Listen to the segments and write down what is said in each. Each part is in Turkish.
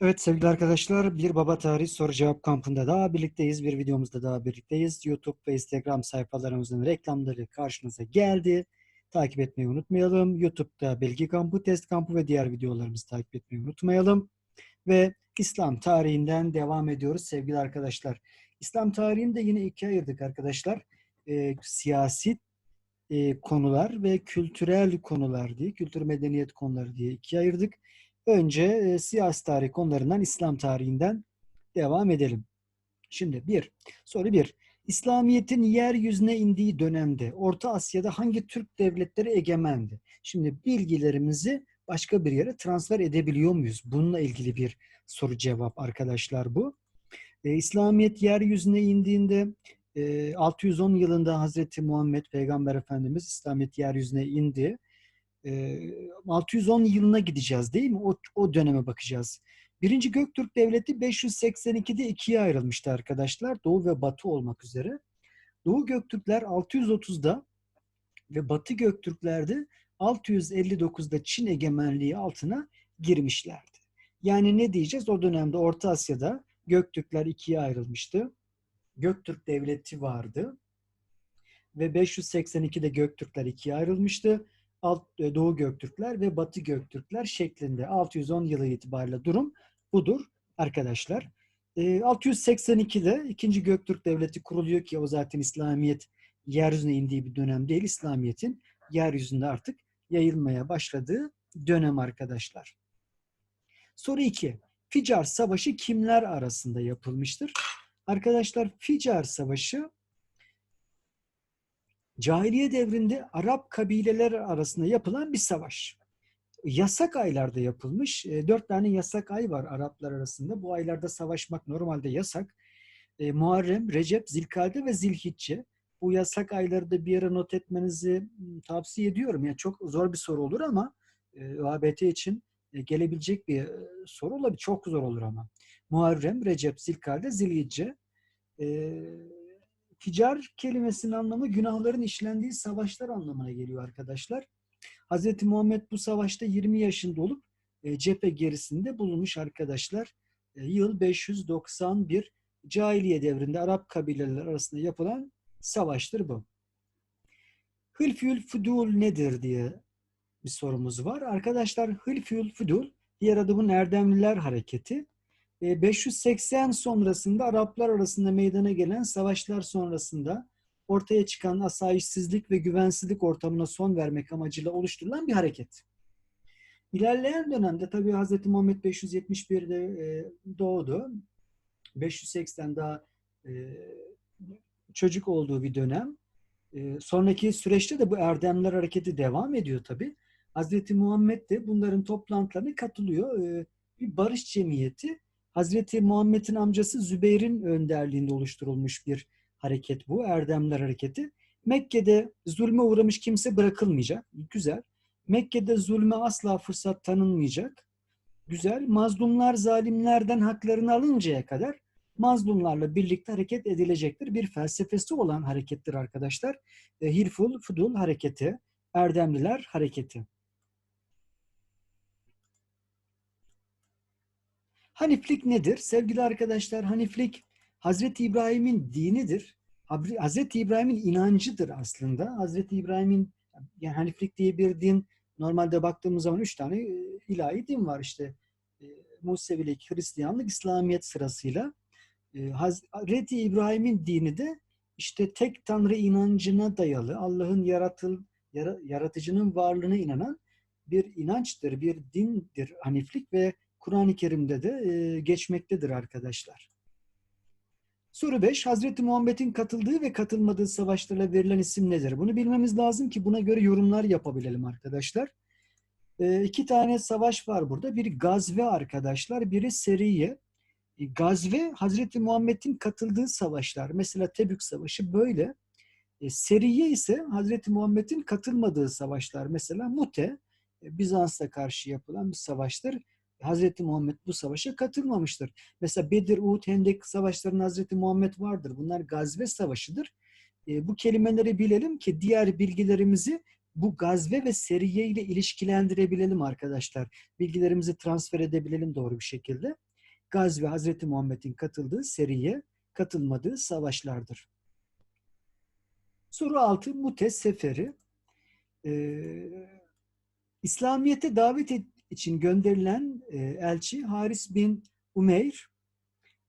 Evet sevgili arkadaşlar bir Baba Tarih Soru Cevap kampında daha birlikteyiz. Bir videomuzda daha birlikteyiz. YouTube ve Instagram sayfalarımızın reklamları karşınıza geldi. Takip etmeyi unutmayalım. YouTube'da Bilgi Kampı, Test Kampı ve diğer videolarımızı takip etmeyi unutmayalım. Ve İslam tarihinden devam ediyoruz sevgili arkadaşlar. İslam tarihini de yine ikiye ayırdık arkadaşlar. Ee, siyasi e, konular ve kültürel konular diye, kültür medeniyet konuları diye ikiye ayırdık. Önce e, siyasi tarih konularından İslam tarihinden devam edelim. Şimdi bir, soru bir. İslamiyet'in yeryüzüne indiği dönemde Orta Asya'da hangi Türk devletleri egemendi? Şimdi bilgilerimizi başka bir yere transfer edebiliyor muyuz? Bununla ilgili bir soru cevap arkadaşlar bu. E, İslamiyet yeryüzüne indiğinde e, 610 yılında Hazreti Muhammed Peygamber Efendimiz İslamiyet yeryüzüne indi. 610 yılına gideceğiz değil mi? O, o döneme bakacağız. Birinci Göktürk Devleti 582'de ikiye ayrılmıştı arkadaşlar. Doğu ve Batı olmak üzere. Doğu Göktürkler 630'da ve Batı Göktürklerde 659'da Çin egemenliği altına girmişlerdi. Yani ne diyeceğiz? O dönemde Orta Asya'da Göktürkler ikiye ayrılmıştı. Göktürk Devleti vardı. Ve 582'de Göktürkler ikiye ayrılmıştı. Alt, e, Doğu Göktürkler ve Batı Göktürkler şeklinde 610 yılı itibariyle durum budur arkadaşlar. 682'de e, 2. Göktürk Devleti kuruluyor ki o zaten İslamiyet yeryüzüne indiği bir dönem değil. İslamiyet'in yeryüzünde artık yayılmaya başladığı dönem arkadaşlar. Soru 2. Ficar Savaşı kimler arasında yapılmıştır? Arkadaşlar Ficar Savaşı cahiliye devrinde Arap kabileler arasında yapılan bir savaş. Yasak aylarda yapılmış. E, dört tane yasak ay var Araplar arasında. Bu aylarda savaşmak normalde yasak. E, Muharrem, Recep, Zilkade ve Zilhicce. Bu yasak ayları da bir yere not etmenizi tavsiye ediyorum. Yani çok zor bir soru olur ama e, ABT için e, gelebilecek bir e, soru olabilir. Çok zor olur ama. Muharrem, Recep, Zilkade, Zilhicce. E, Ficar kelimesinin anlamı günahların işlendiği savaşlar anlamına geliyor arkadaşlar. Hz. Muhammed bu savaşta 20 yaşında olup e, cephe gerisinde bulunmuş arkadaşlar. E, yıl 591 cahiliye devrinde Arap kabileler arasında yapılan savaştır bu. Hılfül Fudul nedir diye bir sorumuz var. Arkadaşlar Hılfül Fudul diğer adı bunun Erdemliler Hareketi. 580 e, sonrasında Araplar arasında meydana gelen savaşlar sonrasında ortaya çıkan asayişsizlik ve güvensizlik ortamına son vermek amacıyla oluşturulan bir hareket. İlerleyen dönemde tabii Hz. Muhammed 571'de e, doğdu. 580 daha e, çocuk olduğu bir dönem. Sonraki süreçte de bu Erdemler Hareketi devam ediyor tabii. Hz. Muhammed de bunların toplantılarına katılıyor. Bir barış cemiyeti Hazreti Muhammed'in amcası Zübeyir'in önderliğinde oluşturulmuş bir hareket bu. Erdemler Hareketi. Mekke'de zulme uğramış kimse bırakılmayacak. Güzel. Mekke'de zulme asla fırsat tanınmayacak. Güzel. Mazlumlar zalimlerden haklarını alıncaya kadar mazlumlarla birlikte hareket edilecektir. Bir felsefesi olan harekettir arkadaşlar. Hilful Fudul hareketi, Erdemliler hareketi. Haniflik nedir? Sevgili arkadaşlar Haniflik Hazreti İbrahim'in dinidir. Hazreti İbrahim'in inancıdır aslında. Hazreti İbrahim'in yani Haniflik diye bir din normalde baktığımız zaman üç tane e, ilahi din var işte. E, Musevilik, Hristiyanlık, İslamiyet sırasıyla. E, Hazreti İbrahim'in dini de işte tek tanrı inancına dayalı, Allah'ın yaratıl, yaratıcının varlığına inanan bir inançtır, bir dindir Haniflik ve Kur'an-ı Kerim'de de e, geçmektedir arkadaşlar. Soru 5. Hazreti Muhammed'in katıldığı ve katılmadığı savaşlara verilen isim nedir? Bunu bilmemiz lazım ki buna göre yorumlar yapabilelim arkadaşlar. E, iki tane savaş var burada. Biri Gazve arkadaşlar, biri Seriye. E, Gazve, Hazreti Muhammed'in katıldığı savaşlar. Mesela Tebük Savaşı böyle. E, Seriye ise Hazreti Muhammed'in katılmadığı savaşlar. Mesela Mute, e, Bizans'a karşı yapılan bir savaştır. Hazreti Muhammed bu savaşa katılmamıştır. Mesela Bedir, Uhud, Hendek savaşlarında Hazreti Muhammed vardır. Bunlar gazve savaşıdır. E, bu kelimeleri bilelim ki diğer bilgilerimizi bu gazve ve seriye ile ilişkilendirebilelim arkadaşlar. Bilgilerimizi transfer edebilelim doğru bir şekilde. Gazve Hazreti Muhammed'in katıldığı seriye katılmadığı savaşlardır. Soru 6 Mutes Seferi. Ee, İslamiyet'e davet için gönderilen e, elçi Haris bin Umeyr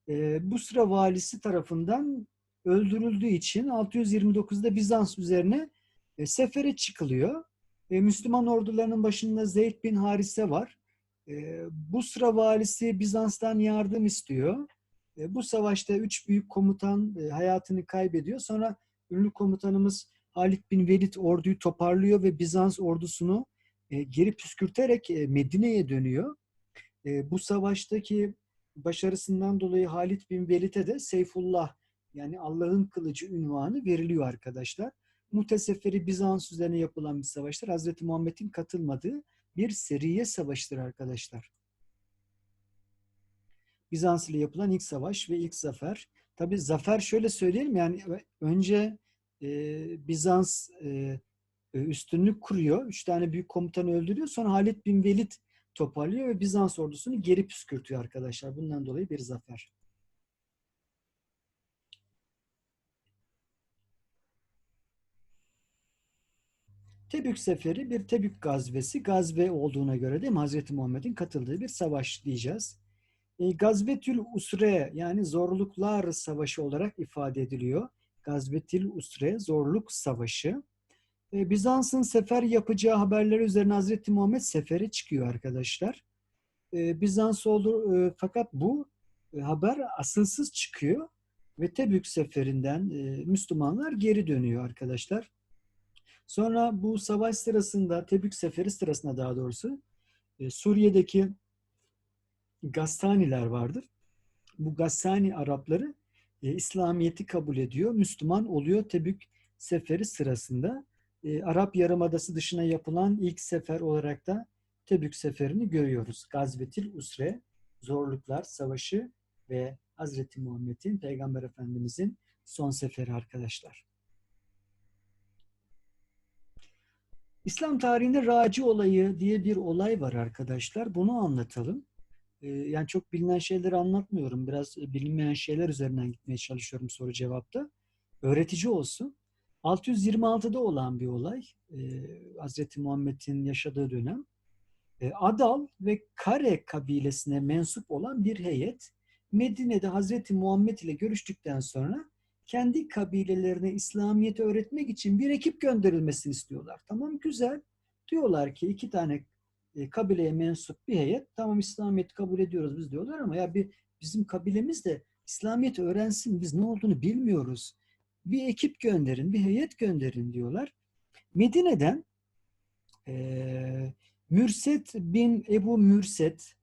e, Busra valisi tarafından öldürüldüğü için 629'da Bizans üzerine e, sefere çıkılıyor. E, Müslüman ordularının başında Zeyd bin Harise var. E, Busra valisi Bizans'tan yardım istiyor. E, bu savaşta üç büyük komutan e, hayatını kaybediyor. Sonra ünlü komutanımız Halid bin Velid orduyu toparlıyor ve Bizans ordusunu e, geri püskürterek e, Medine'ye dönüyor. E, bu savaştaki başarısından dolayı Halid bin Velid'e de Seyfullah yani Allah'ın kılıcı ünvanı veriliyor arkadaşlar. Muteseferi Bizans üzerine yapılan bir savaştır. Hazreti Muhammed'in katılmadığı bir seriye savaştır arkadaşlar. Bizans ile yapılan ilk savaş ve ilk zafer. Tabi zafer şöyle söyleyelim yani önce e, Bizans e, üstünlük kuruyor. Üç tane büyük komutanı öldürüyor. Sonra Halid bin Velid toparlıyor ve Bizans ordusunu geri püskürtüyor arkadaşlar. Bundan dolayı bir zafer. Tebük seferi bir Tebük gazvesi. Gazve olduğuna göre değil mi? Hazreti Muhammed'in katıldığı bir savaş diyeceğiz. E, Gazvetül Usre yani zorluklar savaşı olarak ifade ediliyor. Gazvetül Usre zorluk savaşı. E, Bizans'ın sefer yapacağı haberleri üzerine Hazreti Muhammed sefere çıkıyor arkadaşlar. E, Bizans oldu e, fakat bu haber asılsız çıkıyor ve Tebük seferinden Müslümanlar geri dönüyor arkadaşlar. Sonra bu savaş sırasında, Tebük seferi sırasında daha doğrusu Suriye'deki Gassaniler vardır. Bu Gassani Arapları İslamiyet'i kabul ediyor. Müslüman oluyor Tebük seferi sırasında. E, Arap Yarımadası dışına yapılan ilk sefer olarak da Tebük seferini görüyoruz. Gazvetil Usre, Zorluklar Savaşı ve Hazreti Muhammed'in, Peygamber Efendimizin son seferi arkadaşlar. İslam tarihinde Raci olayı diye bir olay var arkadaşlar. Bunu anlatalım. Ee, yani çok bilinen şeyleri anlatmıyorum. Biraz bilinmeyen şeyler üzerinden gitmeye çalışıyorum soru cevapta. Öğretici olsun. 626'da olan bir olay. Ee, Hazreti Muhammed'in yaşadığı dönem. Ee, Adal ve Kare kabilesine mensup olan bir heyet Medine'de Hazreti Muhammed ile görüştükten sonra kendi kabilelerine İslamiyet'i öğretmek için bir ekip gönderilmesini istiyorlar. Tamam güzel. Diyorlar ki iki tane e, kabileye mensup bir heyet tamam İslamiyet'i kabul ediyoruz biz diyorlar ama ya bir bizim kabilemiz de İslamiyet'i öğrensin biz ne olduğunu bilmiyoruz. Bir ekip gönderin, bir heyet gönderin diyorlar. Medine'den e, Mürset bin Ebu Mürset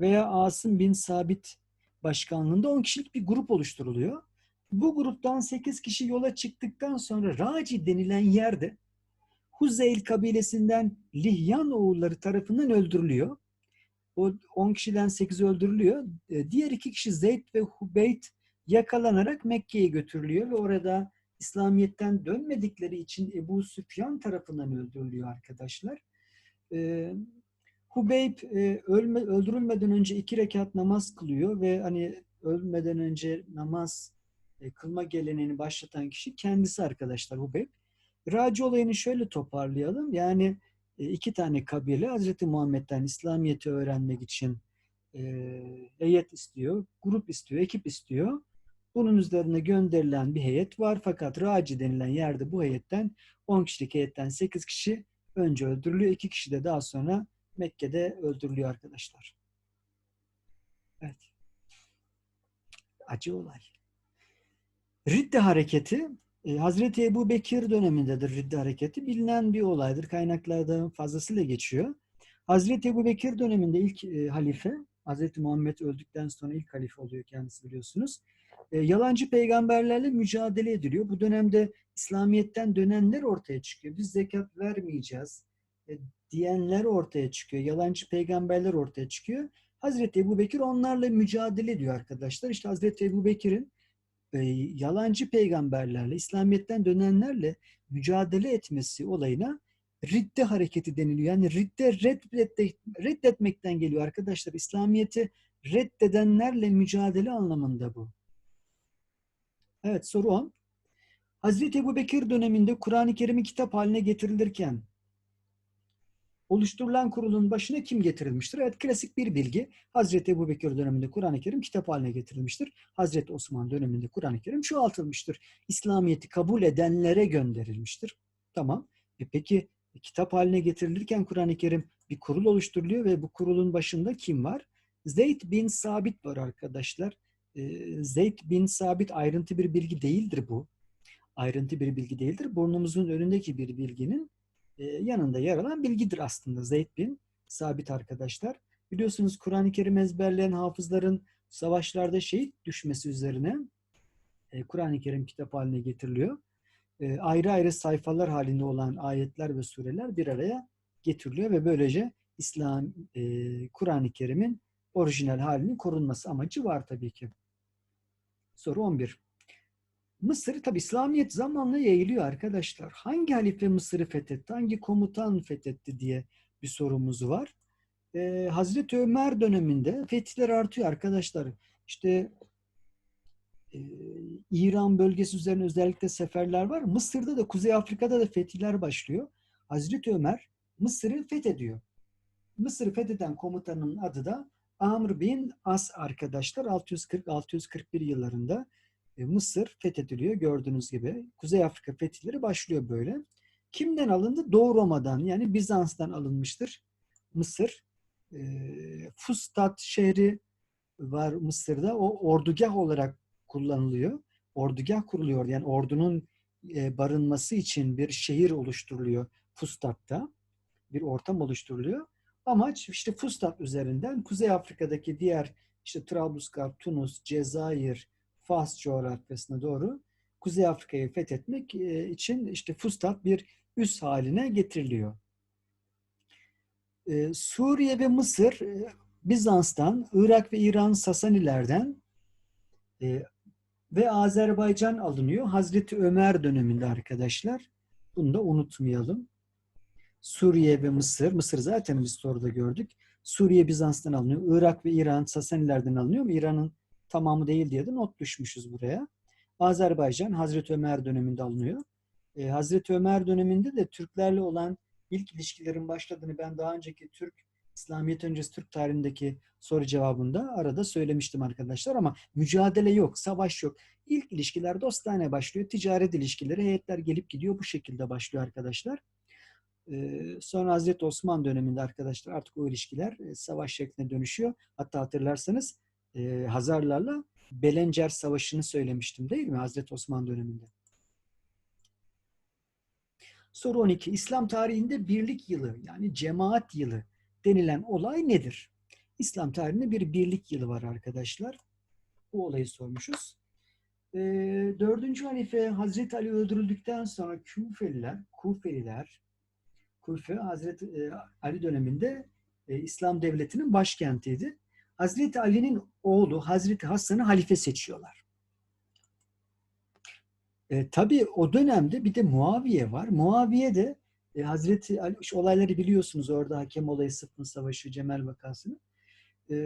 veya Asım bin Sabit başkanlığında 10 kişilik bir grup oluşturuluyor. Bu gruptan 8 kişi yola çıktıktan sonra Raci denilen yerde Huzeyl kabilesinden Lihyan oğulları tarafından öldürülüyor. O 10 kişiden 8 öldürülüyor. E, diğer iki kişi Zeyd ve Hubeyt yakalanarak Mekke'ye götürülüyor ve orada İslamiyet'ten dönmedikleri için Ebu Süfyan tarafından öldürülüyor arkadaşlar. E, Hubeyb e, ölme, öldürülmeden önce iki rekat namaz kılıyor ve hani ölmeden önce namaz e, kılma geleneğini başlatan kişi kendisi arkadaşlar Hubeyb. Raci olayını şöyle toparlayalım. Yani e, iki tane kabile Hazreti Muhammed'den İslamiyet'i öğrenmek için e, heyet istiyor, grup istiyor, ekip istiyor. Bunun üzerine gönderilen bir heyet var. Fakat Raci denilen yerde bu heyetten 10 kişilik heyetten 8 kişi önce öldürülüyor. 2 kişi de daha sonra Mekke'de öldürülüyor arkadaşlar. Evet. Acı olay. Ridde hareketi e, Hazreti Ebu Bekir dönemindedir Ridde hareketi. Bilinen bir olaydır. Kaynaklarda fazlasıyla geçiyor. Hazreti Ebu Bekir döneminde ilk e, halife, Hazreti Muhammed öldükten sonra ilk halife oluyor kendisi biliyorsunuz. E, yalancı peygamberlerle mücadele ediliyor. Bu dönemde İslamiyet'ten dönenler ortaya çıkıyor. Biz zekat vermeyeceğiz e, diyenler ortaya çıkıyor. Yalancı peygamberler ortaya çıkıyor. Hazreti Ebu Bekir onlarla mücadele ediyor arkadaşlar. İşte Hazreti Ebu Bekir'in e, yalancı peygamberlerle, İslamiyet'ten dönenlerle mücadele etmesi olayına ridde hareketi deniliyor. Yani ridde reddet, reddetmekten geliyor arkadaşlar. İslamiyet'i reddedenlerle mücadele anlamında bu. Evet soru 10. Hazreti Ebu Bekir döneminde Kur'an-ı Kerim'i kitap haline getirilirken oluşturulan kurulun başına kim getirilmiştir? Evet klasik bir bilgi. Hazreti Ebu Bekir döneminde Kur'an-ı Kerim kitap haline getirilmiştir. Hazreti Osman döneminde Kur'an-ı Kerim çoğaltılmıştır. İslamiyet'i kabul edenlere gönderilmiştir. Tamam. E peki kitap haline getirilirken Kur'an-ı Kerim bir kurul oluşturuluyor ve bu kurulun başında kim var? Zeyd bin Sabit var arkadaşlar. Zeyd bin Sabit ayrıntı bir bilgi değildir bu. Ayrıntı bir bilgi değildir. Burnumuzun önündeki bir bilginin yanında yer alan bilgidir aslında Zeyd bin Sabit arkadaşlar. Biliyorsunuz Kur'an-ı Kerim ezberleyen hafızların savaşlarda şehit düşmesi üzerine Kur'an-ı Kerim kitap haline getiriliyor. Ayrı ayrı sayfalar halinde olan ayetler ve sureler bir araya getiriliyor ve böylece İslam Kur'an-ı Kerim'in orijinal halinin korunması amacı var tabii ki. Soru 11. Mısır tabi İslamiyet zamanla yayılıyor arkadaşlar. Hangi halife Mısır'ı fethetti, hangi komutan fethetti diye bir sorumuz var. Ee, Hazreti Ömer döneminde fetihler artıyor arkadaşlar. İşte e, İran bölgesi üzerine özellikle seferler var. Mısır'da da Kuzey Afrika'da da fetihler başlıyor. Hazreti Ömer Mısır'ı fethediyor. Mısır'ı fetheden komutanın adı da Amr bin As arkadaşlar 640-641 yıllarında e, Mısır fethediliyor gördüğünüz gibi. Kuzey Afrika fetihleri başlıyor böyle. Kimden alındı? Doğu Roma'dan yani Bizans'tan alınmıştır Mısır. E, Fustat şehri var Mısır'da. O ordugah olarak kullanılıyor. Ordugah kuruluyor. Yani ordunun e, barınması için bir şehir oluşturuluyor Fustat'ta. Bir ortam oluşturuluyor. Amaç işte Fustat üzerinden Kuzey Afrika'daki diğer işte Trablusgarp, Tunus, Cezayir, Fas coğrafyasına doğru Kuzey Afrika'yı fethetmek e, için işte Fustat bir üs haline getiriliyor. E, Suriye ve Mısır e, Bizans'tan, Irak ve İran Sasanilerden ve Azerbaycan alınıyor. Hazreti Ömer döneminde arkadaşlar. Bunu da unutmayalım. Suriye ve Mısır. Mısır zaten biz soruda gördük. Suriye Bizans'tan alınıyor. Irak ve İran Sasanilerden alınıyor mu? İran'ın tamamı değil diye de not düşmüşüz buraya. Azerbaycan Hazreti Ömer döneminde alınıyor. Ee, Hazreti Ömer döneminde de Türklerle olan ilk ilişkilerin başladığını ben daha önceki Türk İslamiyet öncesi Türk tarihindeki soru cevabında arada söylemiştim arkadaşlar ama mücadele yok, savaş yok. İlk ilişkiler dostane başlıyor. Ticaret ilişkileri, heyetler gelip gidiyor. Bu şekilde başlıyor arkadaşlar. Sonra Hazreti Osman döneminde arkadaşlar artık o ilişkiler savaş şekline dönüşüyor. Hatta hatırlarsanız Hazarlarla Belencer Savaşı'nı söylemiştim değil mi Hazreti Osman döneminde? Soru 12. İslam tarihinde birlik yılı yani cemaat yılı denilen olay nedir? İslam tarihinde bir birlik yılı var arkadaşlar. Bu olayı sormuşuz. E, dördüncü halife Hazreti Ali öldürüldükten sonra Kufeliler, Kufeliler, Kufe Hazreti e, Ali döneminde e, İslam devletinin başkentiydi. Hazreti Ali'nin oğlu Hazreti Hasan'ı halife seçiyorlar. E, tabii o dönemde bir de Muaviye var. Muaviye de e, Hazreti Ali, şu olayları biliyorsunuz orada hakem olayı Sıffın Savaşı, Cemel vakasını. E,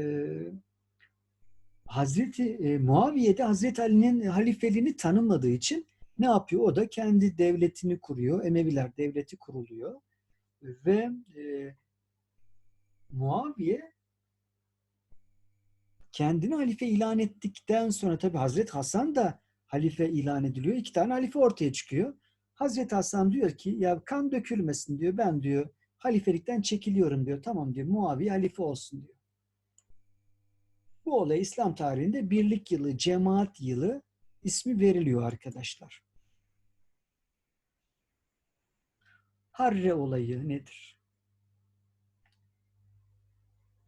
Hazreti e, Muaviye de Hazreti Ali'nin halifeliğini tanımladığı için ne yapıyor? O da kendi devletini kuruyor. Emeviler devleti kuruluyor. Ve e, Muaviye kendini halife ilan ettikten sonra tabi Hazreti Hasan da halife ilan ediliyor. İki tane halife ortaya çıkıyor. Hazreti Hasan diyor ki ya kan dökülmesin diyor. Ben diyor halifelikten çekiliyorum diyor. Tamam diyor Muaviye halife olsun diyor. Bu olay İslam tarihinde birlik yılı, cemaat yılı ismi veriliyor arkadaşlar. Harre olayı nedir?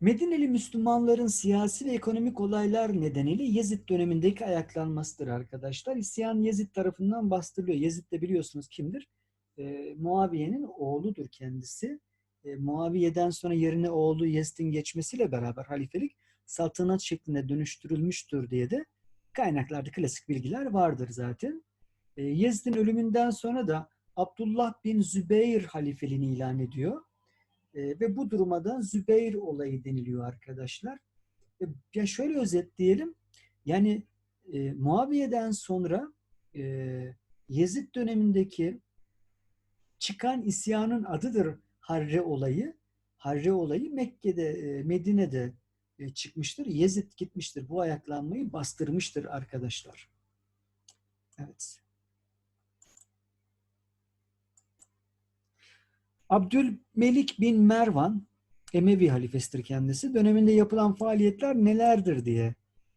Medineli Müslümanların siyasi ve ekonomik olaylar nedeniyle Yezid dönemindeki ayaklanmasıdır arkadaşlar. İsyan Yezid tarafından bastırılıyor. Yezid de biliyorsunuz kimdir? E, Muaviye'nin oğludur kendisi. E, Muaviye'den sonra yerine oğlu Yezid'in geçmesiyle beraber halifelik saltanat şeklinde dönüştürülmüştür diye de kaynaklarda klasik bilgiler vardır zaten. E, Yezid'in ölümünden sonra da Abdullah bin Zübeyir halifeliğini ilan ediyor. E, ve bu duruma da Zübeyir olayı deniliyor arkadaşlar. E, Ya şöyle özetleyelim. Yani e, Muaviye'den sonra e, Yezid dönemindeki çıkan isyanın adıdır Harre olayı. Harre olayı Mekke'de, e, Medine'de e, çıkmıştır. Yezid gitmiştir. Bu ayaklanmayı bastırmıştır arkadaşlar. Evet. Abdülmelik bin Mervan Emevi halifesidir kendisi. Döneminde yapılan faaliyetler nelerdir diye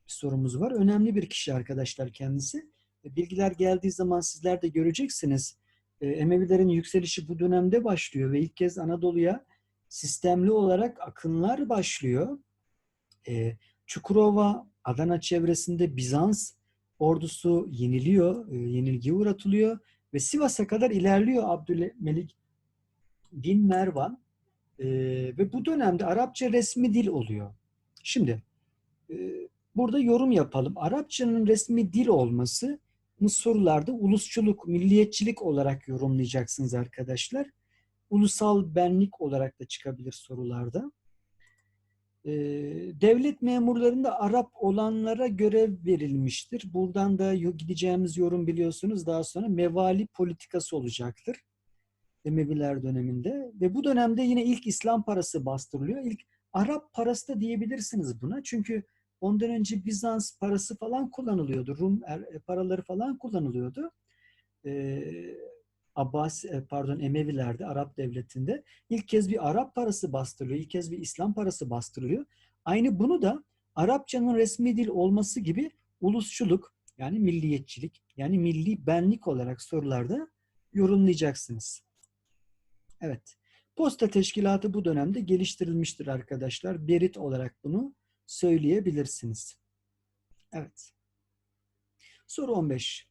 bir sorumuz var. Önemli bir kişi arkadaşlar kendisi. E, Bilgiler geldiği zaman sizler de göreceksiniz. E, Emevilerin yükselişi bu dönemde başlıyor ve ilk kez Anadolu'ya sistemli olarak akınlar başlıyor. E, Çukurova, Adana çevresinde Bizans ordusu yeniliyor, yenilgiye uğratılıyor ve Sivas'a kadar ilerliyor Abdülmelik bin Mervan. Ee, ve bu dönemde Arapça resmi dil oluyor. Şimdi e, burada yorum yapalım. Arapçanın resmi dil olması sorularda ulusçuluk, milliyetçilik olarak yorumlayacaksınız arkadaşlar. Ulusal benlik olarak da çıkabilir sorularda. Ee, devlet memurlarında Arap olanlara görev verilmiştir. Buradan da gideceğimiz yorum biliyorsunuz daha sonra mevali politikası olacaktır. Emeviler döneminde ve bu dönemde yine ilk İslam parası bastırılıyor. İlk Arap parası da diyebilirsiniz buna. Çünkü ondan önce Bizans parası falan kullanılıyordu. Rum er- paraları falan kullanılıyordu. Ee, Abbas e, pardon Emevilerde Arap devletinde ilk kez bir Arap parası bastırılıyor. ilk kez bir İslam parası bastırılıyor. Aynı bunu da Arapçanın resmi dil olması gibi ulusçuluk yani milliyetçilik yani milli benlik olarak sorularda yorumlayacaksınız. Evet. Posta teşkilatı bu dönemde geliştirilmiştir arkadaşlar. Berit olarak bunu söyleyebilirsiniz. Evet. Soru 15.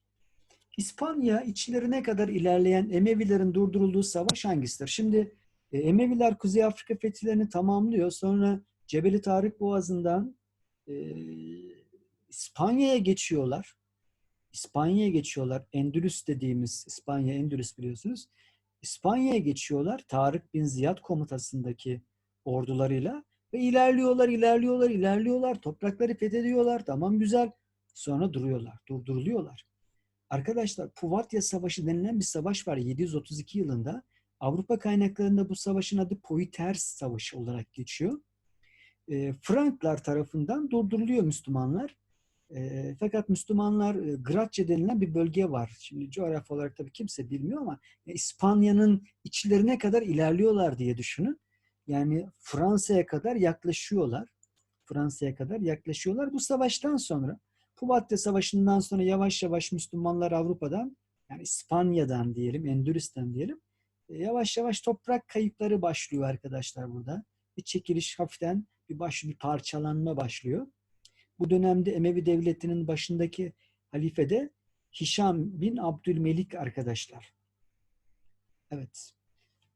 İspanya içlerine kadar ilerleyen Emevilerin durdurulduğu savaş hangisidir? Şimdi e, Emeviler Kuzey Afrika fetihlerini tamamlıyor. Sonra Cebeli Tarık Boğazı'ndan e, İspanya'ya geçiyorlar. İspanya'ya geçiyorlar. Endülüs dediğimiz İspanya, Endülüs biliyorsunuz. İspanya'ya geçiyorlar. Tarık bin Ziyad komutasındaki ordularıyla ve ilerliyorlar, ilerliyorlar, ilerliyorlar. Toprakları fethediyorlar. Tamam güzel. Sonra duruyorlar, durduruluyorlar. Arkadaşlar Puvatya Savaşı denilen bir savaş var 732 yılında. Avrupa kaynaklarında bu savaşın adı Poitiers Savaşı olarak geçiyor. E, Franklar tarafından durduruluyor Müslümanlar. E, fakat Müslümanlar e, Gratça denilen bir bölge var. Şimdi coğrafya olarak tabii kimse bilmiyor ama e, İspanya'nın içlerine kadar ilerliyorlar diye düşünün. Yani Fransa'ya kadar yaklaşıyorlar. Fransa'ya kadar yaklaşıyorlar. Bu savaştan sonra Puvatya Savaşı'ndan sonra yavaş yavaş Müslümanlar Avrupa'dan yani İspanya'dan diyelim, Endülüs'ten diyelim e, yavaş yavaş toprak kayıpları başlıyor arkadaşlar burada. Bir çekiliş hafiften bir baş bir parçalanma başlıyor. Bu dönemde Emevi Devleti'nin başındaki halife de Hişam bin Abdülmelik arkadaşlar. Evet.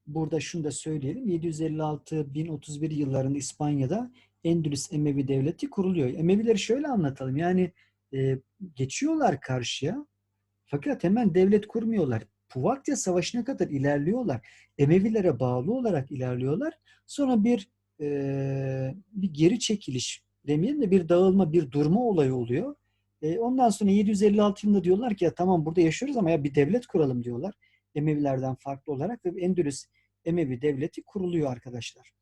Burada şunu da söyleyelim. 756-1031 yıllarında İspanya'da Endülüs Emevi Devleti kuruluyor. Emevileri şöyle anlatalım. Yani e, geçiyorlar karşıya fakat hemen devlet kurmuyorlar. Puvatya Savaşı'na kadar ilerliyorlar. Emevilere bağlı olarak ilerliyorlar. Sonra bir e, bir geri çekiliş demeyelim de bir dağılma, bir durma olayı oluyor. E, ondan sonra 756 yılında diyorlar ki ya tamam burada yaşıyoruz ama ya bir devlet kuralım diyorlar. Emevilerden farklı olarak ve Endülüs Emevi Devleti kuruluyor arkadaşlar.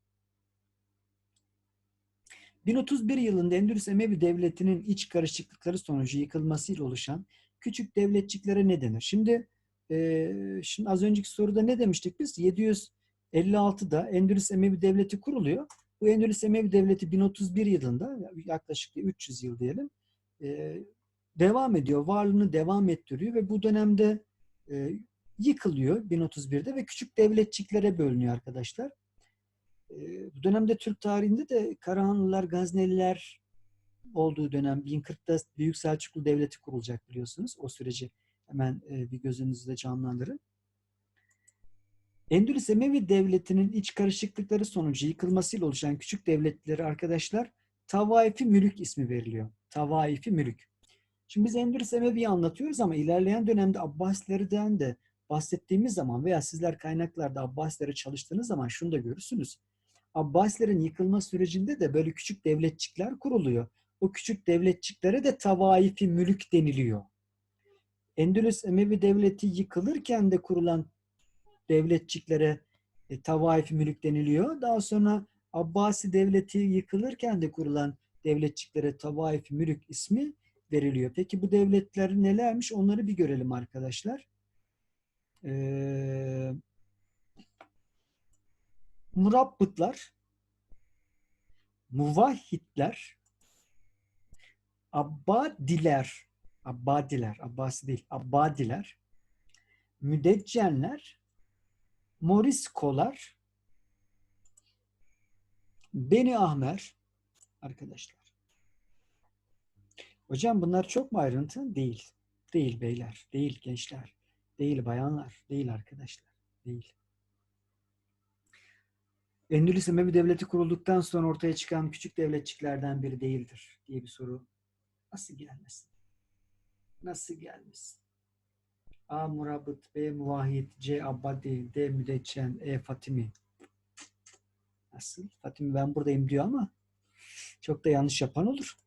1031 yılında Endülüs Emevi Devleti'nin iç karışıklıkları sonucu yıkılmasıyla oluşan küçük devletçiklere ne denir? Şimdi e, şimdi az önceki soruda ne demiştik biz? 756'da Endülüs Emevi Devleti kuruluyor. Bu Endülüs Emevi Devleti 1031 yılında yaklaşık 300 yıl diyelim e, devam ediyor. Varlığını devam ettiriyor ve bu dönemde e, yıkılıyor 1031'de ve küçük devletçiklere bölünüyor arkadaşlar. E, bu dönemde Türk tarihinde de Karahanlılar, Gazneliler olduğu dönem 1040'da Büyük Selçuklu Devleti kurulacak biliyorsunuz. O süreci hemen bir gözünüzde canlandırın. Endülüs Emevi Devleti'nin iç karışıklıkları sonucu yıkılmasıyla oluşan küçük devletleri arkadaşlar Tavaifi Mülük ismi veriliyor. Tavaifi Mülük. Şimdi biz Endülüs Emevi'yi anlatıyoruz ama ilerleyen dönemde Abbasilerden de bahsettiğimiz zaman veya sizler kaynaklarda Abbasileri çalıştığınız zaman şunu da görürsünüz. Abbasilerin yıkılma sürecinde de böyle küçük devletçikler kuruluyor. O küçük devletçiklere de tavaifi mülük deniliyor. Endülüs Emevi Devleti yıkılırken de kurulan devletçiklere e, tavaifi mülük deniliyor. Daha sonra Abbasi Devleti yıkılırken de kurulan devletçiklere tavaifi mülük ismi veriliyor. Peki bu devletler nelermiş? Onları bir görelim arkadaşlar. Ee, Murabbıtlar, Muvahhidler, Abbadiler, Abbadiler, Abbasi değil, Abbadiler, Müdeccenler, Moriskolar, Beni Ahmer, arkadaşlar. Hocam bunlar çok mu ayrıntı? Değil. Değil beyler, değil gençler, değil bayanlar, değil arkadaşlar, değil. Endülüs Emevi Devleti kurulduktan sonra ortaya çıkan küçük devletçiklerden biri değildir diye bir soru nasıl gelmesin? Nasıl gelmesin? A. Murabıt, B. Muvahhid, C. Abbadi, D. Müdeccen, E. Fatimi. Nasıl? Fatimi ben buradayım diyor ama çok da yanlış yapan olur.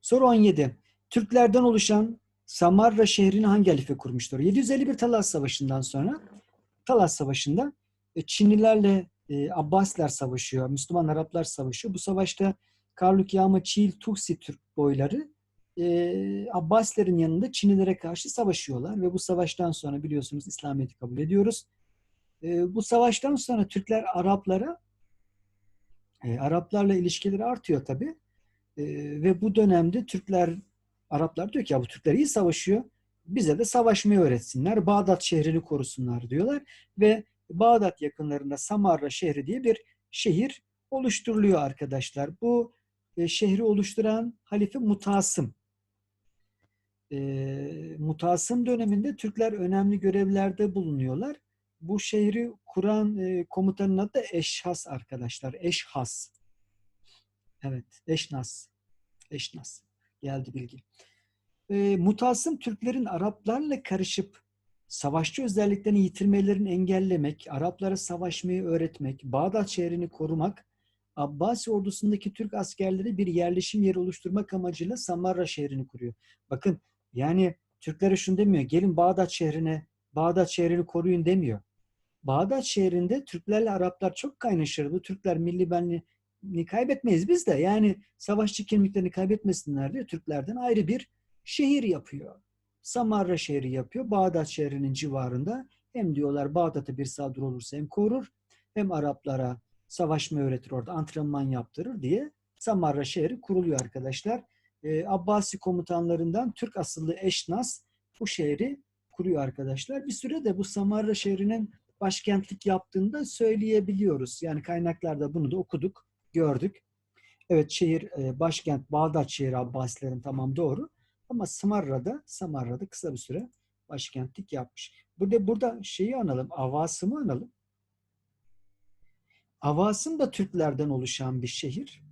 Soru 17. Türklerden oluşan Samarra şehrini hangi halife kurmuştur? 751 Talas Savaşı'ndan sonra Talas Savaşı'nda e, Çinlilerle e, Abbasiler savaşıyor. Müslüman Araplar savaşıyor. Bu savaşta Karluk Yağma Çiğil Tuksi Türk boyları e, Abbasilerin yanında Çinlilere karşı savaşıyorlar ve bu savaştan sonra biliyorsunuz İslamiyet'i kabul ediyoruz. E, bu savaştan sonra Türkler Araplara e, Araplarla ilişkileri artıyor tabi. E, ve bu dönemde Türkler Araplar diyor ki ya bu Türkler iyi savaşıyor. Bize de savaşmayı öğretsinler. Bağdat şehrini korusunlar diyorlar ve Bağdat yakınlarında Samarra şehri diye bir şehir oluşturuluyor arkadaşlar. Bu şehri oluşturan halife Mutasım. E, Mutasım döneminde Türkler önemli görevlerde bulunuyorlar. Bu şehri kuran e, komutanın adı da Eşhas arkadaşlar. Eşhas. Evet, Eşnas. Eşnas. Geldi bilgi. E, Mutasım Türklerin Araplarla karışıp savaşçı özelliklerini yitirmelerini engellemek, Araplara savaşmayı öğretmek, Bağdat şehrini korumak, Abbasi ordusundaki Türk askerleri bir yerleşim yeri oluşturmak amacıyla Samarra şehrini kuruyor. Bakın yani Türklere şunu demiyor, gelin Bağdat şehrine, Bağdat şehrini koruyun demiyor. Bağdat şehrinde Türklerle Araplar çok kaynaşır. Bu Türkler milli benliğini kaybetmeyiz biz de. Yani savaşçı kimliklerini kaybetmesinler diye Türklerden ayrı bir şehir yapıyor. Samarra şehri yapıyor. Bağdat şehrinin civarında hem diyorlar Bağdat'a bir saldırı olursa hem korur hem Araplara savaşma öğretir orada antrenman yaptırır diye Samarra şehri kuruluyor arkadaşlar. Ee, Abbasi komutanlarından Türk asıllı Eşnas bu şehri kuruyor arkadaşlar. Bir süre de bu Samarra şehrinin başkentlik yaptığını da söyleyebiliyoruz. Yani kaynaklarda bunu da okuduk, gördük. Evet şehir başkent Bağdat şehri Abbasilerin tamam doğru. Ama Samarra'da, Samarra'da kısa bir süre başkentlik yapmış. Burada burada şeyi analım, Avasım'ı analım. Avasım da Türklerden oluşan bir şehir.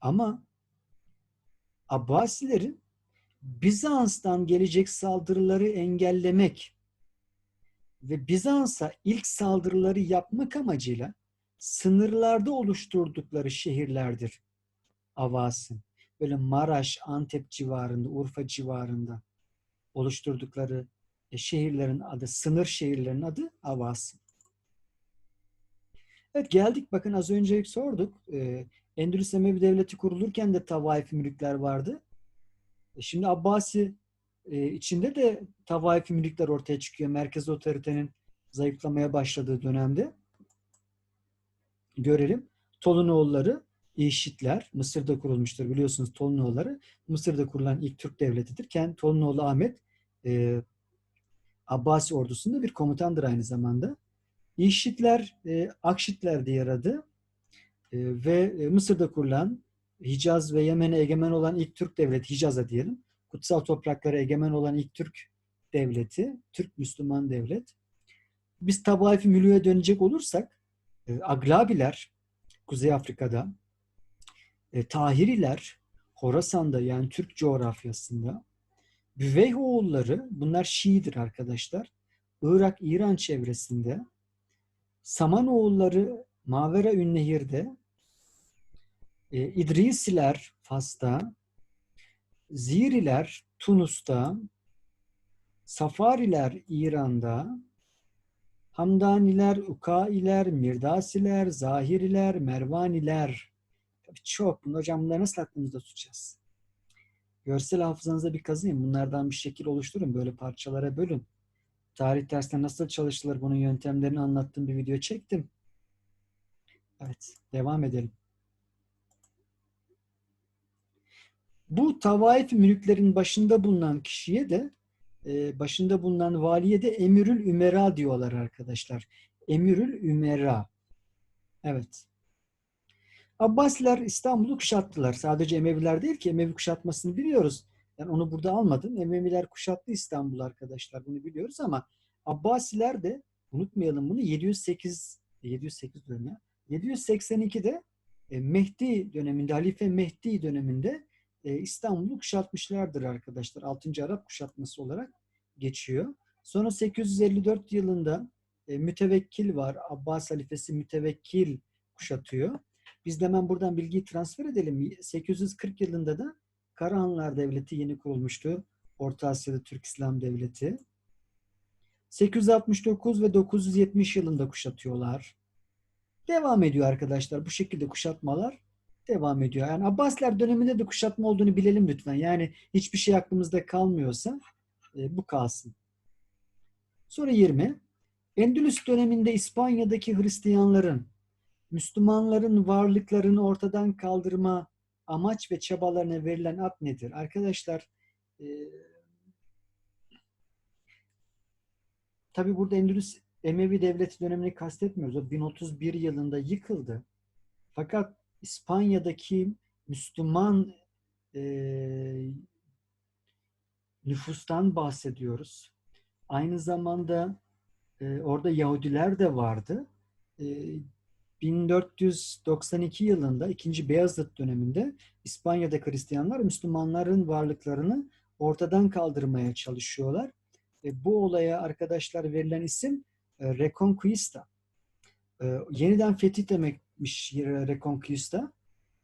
Ama Abbasilerin Bizans'tan gelecek saldırıları engellemek ve Bizans'a ilk saldırıları yapmak amacıyla sınırlarda oluşturdukları şehirlerdir Avasım böyle Maraş, Antep civarında, Urfa civarında oluşturdukları e, şehirlerin adı, sınır şehirlerin adı Avasım. Evet geldik bakın az önce sorduk. Endülüs Emevi Devleti kurulurken de tavaifi mülükler vardı. E, şimdi Abbasi e, içinde de tavaifi mülükler ortaya çıkıyor. Merkez otoritenin zayıflamaya başladığı dönemde. Görelim. Tolunoğulları İşitler, Mısır'da kurulmuştur biliyorsunuz Tolunoğulları. Mısır'da kurulan ilk Türk devletidir. Ken Tolunoğlu Ahmet e, Abbasi ordusunda bir komutandır aynı zamanda. İşitler, Akşitler diye adı e, ve e, Mısır'da kurulan Hicaz ve Yemen'e egemen olan ilk Türk devleti, Hicaz'a diyelim. Kutsal topraklara egemen olan ilk Türk devleti, Türk Müslüman devlet. Biz Tabaifi Mülü'ye dönecek olursak, e, Aglabiler, Kuzey Afrika'da, e, Tahiriler Horasan'da yani Türk coğrafyasında Büveyhoğulları bunlar Şii'dir arkadaşlar. Irak-İran çevresinde Samanoğulları Mavera Ünnehir'de, e, İdrisiler Fas'ta, Ziriler Tunus'ta, Safariler İran'da, Hamdaniler, Ukailer, Mirdasiler, Zahiriler, Mervaniler. Tabii çok. Bunu hocam bunları nasıl aklımızda tutacağız? Görsel hafızanıza bir kazıyın. Bunlardan bir şekil oluşturun. Böyle parçalara bölün. Tarih dersinde nasıl çalışılır bunun yöntemlerini anlattığım bir video çektim. Evet. Devam edelim. Bu tavaif mülüklerin başında bulunan kişiye de e, başında bulunan valiye de Emirül Ümera diyorlar arkadaşlar. Emirül Ümera. Evet. Abbasiler İstanbul'u kuşattılar. Sadece Emeviler değil ki Emevi kuşatmasını biliyoruz. Yani onu burada almadım. Emeviler kuşattı İstanbul arkadaşlar. Bunu biliyoruz ama Abbasiler de unutmayalım bunu 708 708 dönemi. 782'de e, Mehdi döneminde, Halife Mehdi döneminde e, İstanbul'u kuşatmışlardır arkadaşlar. 6. Arap kuşatması olarak geçiyor. Sonra 854 yılında e, mütevekkil var. Abbas halifesi mütevekkil kuşatıyor. Biz de hemen buradan bilgiyi transfer edelim. 840 yılında da Karahanlar Devleti yeni kurulmuştu. Orta Asya'da Türk İslam Devleti. 869 ve 970 yılında kuşatıyorlar. Devam ediyor arkadaşlar. Bu şekilde kuşatmalar devam ediyor. Yani Abbasiler döneminde de kuşatma olduğunu bilelim lütfen. Yani hiçbir şey aklımızda kalmıyorsa e, bu kalsın. Soru 20. Endülüs döneminde İspanya'daki Hristiyanların Müslümanların varlıklarını ortadan kaldırma amaç ve çabalarına verilen ad nedir? Arkadaşlar e, tabi burada Endülüs Emevi Devleti dönemini kastetmiyoruz. O 1031 yılında yıkıldı. Fakat İspanya'daki Müslüman e, nüfustan bahsediyoruz. Aynı zamanda e, orada Yahudiler de vardı. E, 1492 yılında 2. Beyazıt döneminde İspanya'da Hristiyanlar Müslümanların varlıklarını ortadan kaldırmaya çalışıyorlar. E, bu olaya arkadaşlar verilen isim e, Reconquista. E, yeniden fetih demekmiş Reconquista.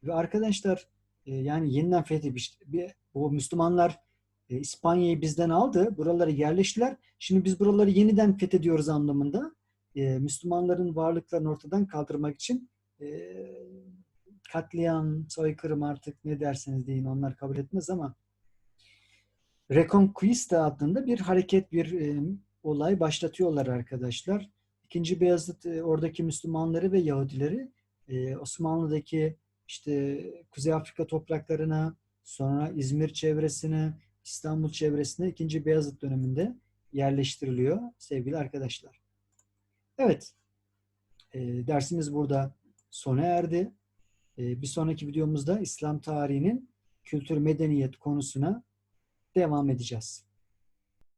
Ve arkadaşlar e, yani yeniden fethetmiş. Bu Müslümanlar e, İspanya'yı bizden aldı. Buralara yerleştiler. Şimdi biz buraları yeniden fethediyoruz anlamında e, Müslümanların varlıklarını ortadan kaldırmak için e, katliam, soykırım artık ne derseniz deyin onlar kabul etmez ama Reconquista adında bir hareket, bir e, olay başlatıyorlar arkadaşlar. İkinci Beyazıt e, oradaki Müslümanları ve Yahudileri e, Osmanlı'daki işte Kuzey Afrika topraklarına, sonra İzmir çevresine, İstanbul çevresine ikinci Beyazıt döneminde yerleştiriliyor sevgili arkadaşlar. Evet, e, dersimiz burada sona erdi. E, bir sonraki videomuzda İslam tarihinin kültür medeniyet konusuna devam edeceğiz.